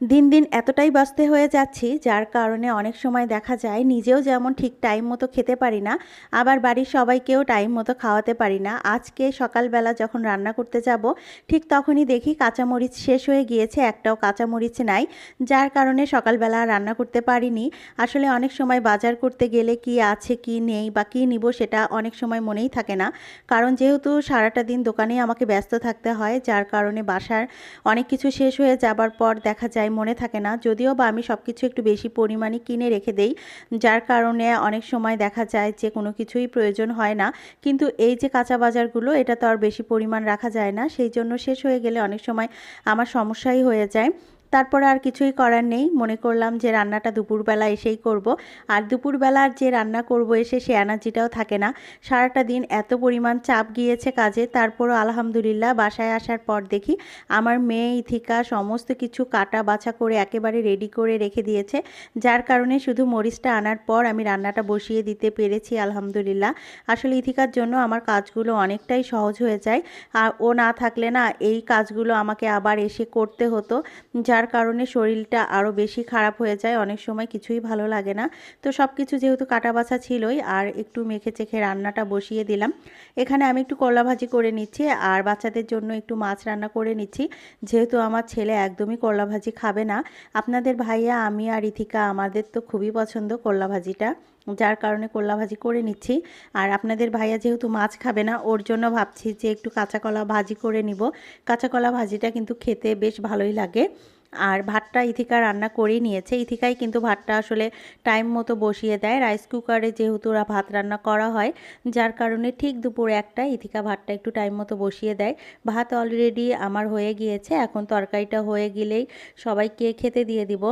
দিন দিন এতটাই ব্যস্ত হয়ে যাচ্ছি, যার কারণে অনেক সময় দেখা যায় নিজেও যেমন ঠিক টাইম মতো খেতে পারি না, আবার বাড়ির সবাইকেও টাইম মতো খাওয়াতে পারি না। আজকে সকালবেলা যখন রান্না করতে যাব, ঠিক তখনই দেখি কাঁচামরিচ শেষ হয়ে গিয়েছে, একটাও কাঁচামরিচ নাই, যার কারণে সকালবেলা রান্না করতে পারিনি। আসলে অনেক সময় বাজার করতে গেলে কি আছে, কি নেই বা কী নিব সেটা অনেক সময় মনেই থাকে না। কারণ যেহেতু সারাটা দিন দোকানে আমাকে ব্যস্ত থাকতে হয়, যার কারণে বাসার অনেক কিছু শেষ হয়ে যাবার পর দেখা যায় মনে থাকে না। যদিও বা আমি সব কিছু একটু বেশি পরিমাণে কিনে রেখে দেই, যার কারণে অনেক সময় দেখা যায় যে কোনো কিছুই প্রয়োজন হয় না। কিন্তু এই যে কাঁচা বাজারগুলো, এটা তো আর বেশি পরিমাণ রাখা যায় না। সেই জন্য শেষ হয়ে গেলে অনেক সময় আমার সমস্যাই হয়ে যায়। তারপরে আর কিছুই করার নেই। মনে করলাম যে রান্নাটা দুপুরবেলা এসেই করব। আর দুপুরবেলার যে রান্না করব এসে সে এনার্জিটাও থাকে না। সারাটা দিন এত পরিমাণ চাপ গিয়েছে কাজে। তারপরও আলহামদুলিল্লাহ বাসায় আসার পর দেখি আমার মেয়ে, ইথিকা সমস্ত কিছু কাটা বাছা করে একেবারে রেডি করে রেখে দিয়েছে। যার কারণে শুধু মরিচটা আনার পর আমি রান্নাটা বসিয়ে দিতে পেরেছি আলহামদুলিল্লাহ। আসলে ইথিকার জন্য আমার কাজগুলো অনেকটাই সহজ হয়ে যায়। আর ও না থাকলে না এই কাজগুলো আমাকে আবার এসে করতে হতো। যার কারণে শরীরটা আরও বেশি খারাপ হয়ে যায়, অনেক সময় কিছুই ভালো লাগে না। তো সব কিছু যেহেতু কাটা বাছা ছিলই, আর একটু মেখে চেখে রান্নাটা বসিয়ে দিলাম। এখানে আমি একটু করলা ভাজি করে নিচ্ছি, আর বাচ্চাদের জন্য একটু মাছ রান্না করে নিচ্ছি। যেহেতু আমার ছেলে একদমই করলা ভাজি খাবে না, আপনাদের ভাইয়া, আমি আর ইথিকা, আমাদের তো খুবই পছন্দ করলা ভাজিটা। যার কারণে করলা ভাজি করে নিচ্ছি। আর আপনাদের ভাইয়া যেহেতু মাছ খাবে না, ওর জন্য ভাবছি যে একটু কাঁচা কলা ভাজি করে নিব। কাঁচা কলা ভাজিটা কিন্তু খেতে বেশ ভালোই লাগে। আর ভাতটা ইথিকা রান্না করেই নিয়েছে। ইথিকাই কিন্তু ভাতটা আসলে টাইম মতো বসিয়ে দেয়। রাইস কুকারে যেহেতু ভাত রান্না করা হয়, যার কারণে ঠিক দুপুর একটা ইথিকা ভাতটা একটু টাইম মতো বসিয়ে দেয়। ভাত অলরেডি আমার হয়ে গিয়েছে। এখন তরকারিটা হয়ে গেলেই সবাইকে খেতে দিয়ে দিব।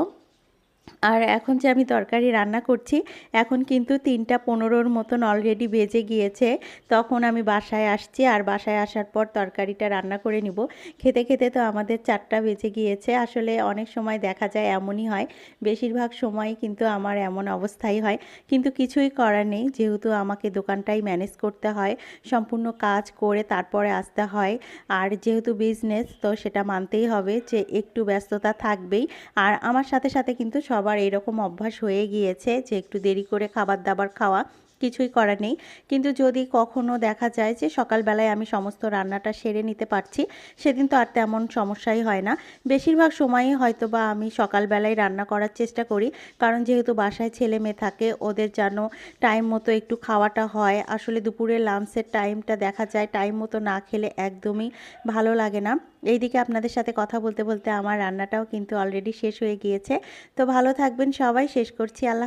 আর এখন যে আমি তরকারি রান্না করছি, এখন কিন্তু তিনটা পনেরোর মতন অলরেডি বেজে গিয়েছে। তখন আমি বাসায় আসছি আর বাসায় আসার পর তরকারিটা রান্না করে নিব। খেতে খেতে তো আমাদের চারটা বেজে গিয়েছে। আসলে অনেক সময় দেখা যায় এমনই হয়, বেশিরভাগ সময় কিন্তু আমার এমন অবস্থাই হয়। কিন্তু কিছুই করার নেই, যেহেতু আমাকে দোকানটাই ম্যানেজ করতে হয়, সম্পূর্ণ কাজ করে তারপরে আসতে হয়। আর যেহেতু বিজনেস তো সেটা মানতেই হবে যে একটু ব্যস্ততা থাকবেই। আর আমার সাথে সাথে কিন্তু সবার এরকম অভ্যাস হয়ে গিয়েছে যে একটু দেরি করে খাবার দাবার খাওয়া কিছুই করার নেই। কিন্তু যদি কখনো দেখা যায় যে সকালবেলায় আমি সমস্ত রান্নাটা সেরে নিতে পারছি, সেদিন তো আর তেমন সমস্যাই হয় না। বেশিরভাগ সময়ই হয়তো বা আমি সকালবেলায় রান্না করার চেষ্টা করি। কারণ যেহেতু বাসায় ছেলে মেয়ে থাকে, ওদের যেন টাইম মতো একটু খাওয়াটা হয়। আসলে দুপুরের লাঞ্চের টাইমটা দেখা যায়, টাইম মতো না খেলে একদমই ভালো লাগে না। এইদিকে আপনাদের সাথে কথা বলতে বলতে আমার রান্নাটাও কিন্তু অলরেডি শেষ হয়ে গিয়েছে। তো ভালো থাকবেন সবাই, শেষ করছি। আল্লাহ